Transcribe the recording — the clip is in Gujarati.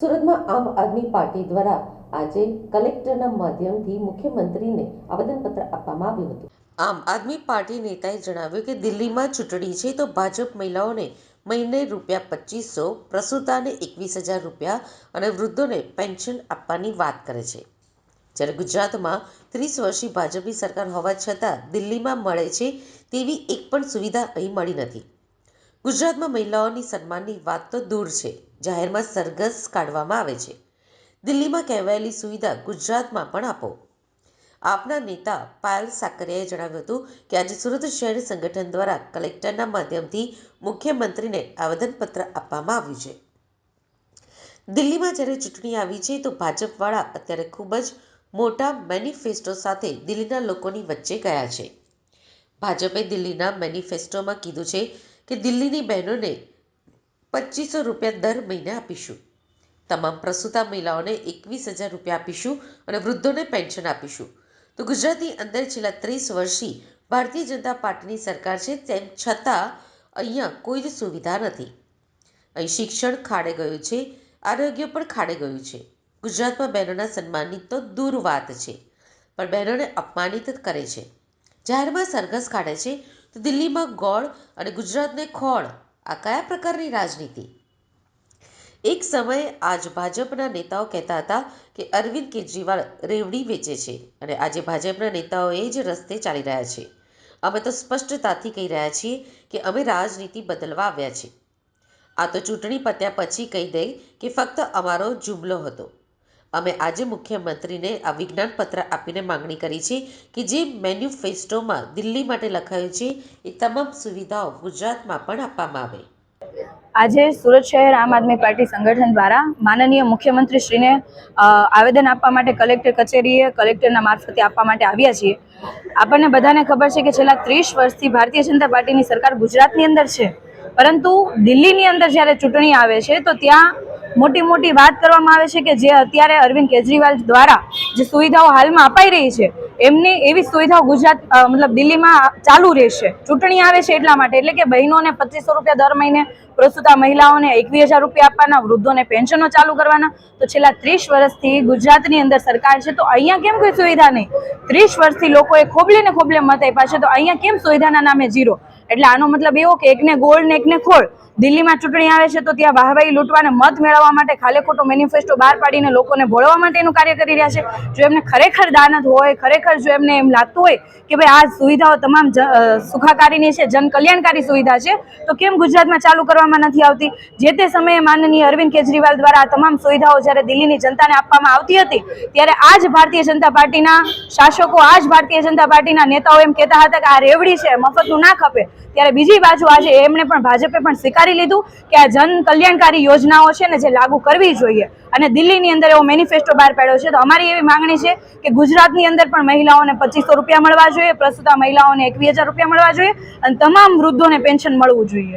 સુરતમાં આમ આદમી પાર્ટી દ્વારા આજે કલેક્ટરના માધ્યમથી મુખ્યમંત્રીને આવેદનપત્ર આપવામાં આવ્યું હતું. આમ આદમી પાર્ટી નેતાએ જણાવ્યું કે દિલ્હીમાં ચૂંટણી છે તો ભાજપ મહિલાઓને મહિને રૂપિયા પચીસો, પ્રસૂતાને એકવીસ હજાર રૂપિયા અને વૃદ્ધોને પેન્શન આપવાની વાત કરે છે. જ્યારે ગુજરાતમાં ત્રીસ વર્ષી ભાજપની સરકાર હોવા છતાં દિલ્હીમાં મળે છે તેવી એક પણ સુવિધા અહીં મળી નથી. ગુજરાતમાં મહિલાઓની સન્માનની વાત તો દૂર છે. જાહેરમાં સરઘસ કાઢવામાં આવે છે. દિલ્હીમાં કહેવાયેલી સુવિધા ગુજરાતમાં પણ આપો. આપના નેતા પાયલ સાકરિયાએ જણાવ્યું હતું કે આજે સુરત શહેર સંગઠન દ્વારા કલેક્ટરના માધ્યમથી મુખ્યમંત્રીને આવેદનપત્ર આપવામાં આવ્યું છે. દિલ્હીમાં જ્યારે ચૂંટણી આવી છે તો ભાજપવાળા અત્યારે ખૂબ જ મોટા મેનિફેસ્ટો સાથે દિલ્હીના લોકોની વચ્ચે ગયા છે. ભાજપે દિલ્હીના મેનિફેસ્ટોમાં કીધું છે કે દિલ્હીની બહેનોને પચીસો રૂપિયા દર મહિને આપીશું. તમામ પ્રસૂતા મહિલાઓને એકવીસ હજાર રૂપિયા આપીશું અને વૃદ્ધોને પેન્શન આપીશું. તો ગુજરાતની અંદર છેલ્લા ત્રીસ વર્ષથી ભારતીય જનતા પાર્ટીની સરકાર છે તેમ છતાં અહીંયા કોઈ જ સુવિધા નથી. અહીં શિક્ષણ ખાડે ગયું છે, આરોગ્ય પણ ખાડે ગયું છે. ગુજરાતમાં બહેનોના સન્માનની તો દૂર વાત છે, પણ બહેનોને અપમાનિત કરે છે. જાહેરમાં સરઘસ કાઢે છે તો દિલ્હીમાં ગોળ અને ગુજરાતને ખોળ, આ કયા પ્રકારની રાજનીતિ? એક સમયે આજ ભાજપના નેતાઓ કહેતા હતા કે અરવિંદ કેજરીવાલ રેવડી વેચે છે અને આજે ભાજપના નેતાઓ એ જ રસ્તે ચાલી રહ્યા છે. અમે તો સ્પષ્ટતાથી કહી રહ્યા છીએ કે અમે રાજનીતિ બદલવા આવ્યા છીએ. આ તો ચૂંટણી પત્યા પછી કહી દઈ કે ફક્ત અમારો જુમલો હતો. અમે આજે મુખ્યમંત્રીને આ વિજ્ઞાન પત્ર આપીને માગણી કરી છે કે જે મેન્યુફેસ્ટોમાં દિલ્હી માટે લખાયું છે, એ તમામ સુવિધાઓ ગુજરાતમાં પણ આપવામાં આવે. આજે સુરત શહેર આમ આદમી પાર્ટી સંગઠન દ્વારા માનનીય મુખ્યમંત્રીશ્રીને શ્રીને આવેદન આપવા માટે કલેક્ટર કચેરીએ કલેક્ટરના મારફતે આપવા માટે આવ્યા છીએ. આપણને બધાને ખબર છે કે છેલ્લા ત્રીસ વર્ષથી ભારતીય જનતા પાર્ટીની સરકાર ગુજરાતની અંદર છે. પરંતુ દિલ્હીની અંદર જ્યારે ચૂંટણી આવે છે, તો ત્યાં મોટી મોટી વાત કરવામાં આવે છે કે જે અત્યારે અરવિંદ કેજરીવાલ દ્વારા જે સુવિધાઓ હાલમાં અપાઈ રહી છે, એમની એવી સુવિધાઓ ગુજરાત મતલબ દિલ્હીમાં ચાલુ રહેશે. ચૂંટણી આવે છે એટલા માટે. એટલે કે બહેનોને પચીસો રૂપિયા દર મહિને પ્રસ્તુતા મહિલાઓને એકવીસ હજાર રૂપિયા આપવાના, વૃદ્ધોને પેન્શનો ચાલુ કરવાના. તો છેલ્લા ત્રીસ વર્ષથી ગુજરાતની અંદર સરકાર છે, તો અહીંયા કેમ કોઈ સુવિધા નહીં? ત્રીસ વર્ષથી લોકોએ ખોબલે ને ખોબલે મત આપ્યા છે, તો અહીંયા કેમ સુવિધાના નામે ઝીરો એટલે આનો મતલબ એવો કે એકને ગોળ ને એકને ખોળ. દિલ્હીમાં ચૂંટણી આવે છે તો ત્યાં વાહવાહી લૂંટવાને મત મેળવવા માટે ખાલે ખોટો મેનિફેસ્ટો બહાર પાડીને લોકોને ભોળવા માટેનું કાર્ય કરી રહ્યા છે. જો એમને ખરેખર દાનત હોય, ખરેખર જો એમને એમ લાગતું હોય કે ભાઈ આ સુવિધાઓ તમામ સુખાકારીની છે જન કલ્યાણકારી સુવિધા છે, તો કેમ ગુજરાતમાં ચાલુ કરવામાં નથી આવતી? જે તે સમયે માનનીય અરવિંદ કેજરીવાલ દ્વારા આ તમામ સુવિધાઓ જ્યારે દિલ્હીની જનતાને આપવામાં આવતી હતી, ત્યારે આ જ ભારતીય જનતા પાર્ટીના શાસકો આ જ ભારતીય જનતા પાર્ટીના નેતાઓ એમ કહેતા હતા કે આ રેવડી છે, મફતનું ના ખપે. ત્યારે બીજી બાજુ આજે એમણે પણ ભાજપે પણ સ્વીકારી લીધું કે આ જન કલ્યાણકારી યોજનાઓ છે ને જે લાગુ કરવી જોઈએ. અને દિલ્હીની અંદર એવો મેનિફેસ્ટો બહાર પાડ્યો છે. તો અમારી એવી માંગણી છે કે ગુજરાતની અંદર પણ મહિલાઓને પચીસો રૂપિયા મળવા જોઈએ. પ્રસ્તુતા મહિલાઓને એકવીસ રૂપિયા મળવા જોઈએ. અને તમામ વૃદ્ધોને પેન્શન મળવું જોઈએ.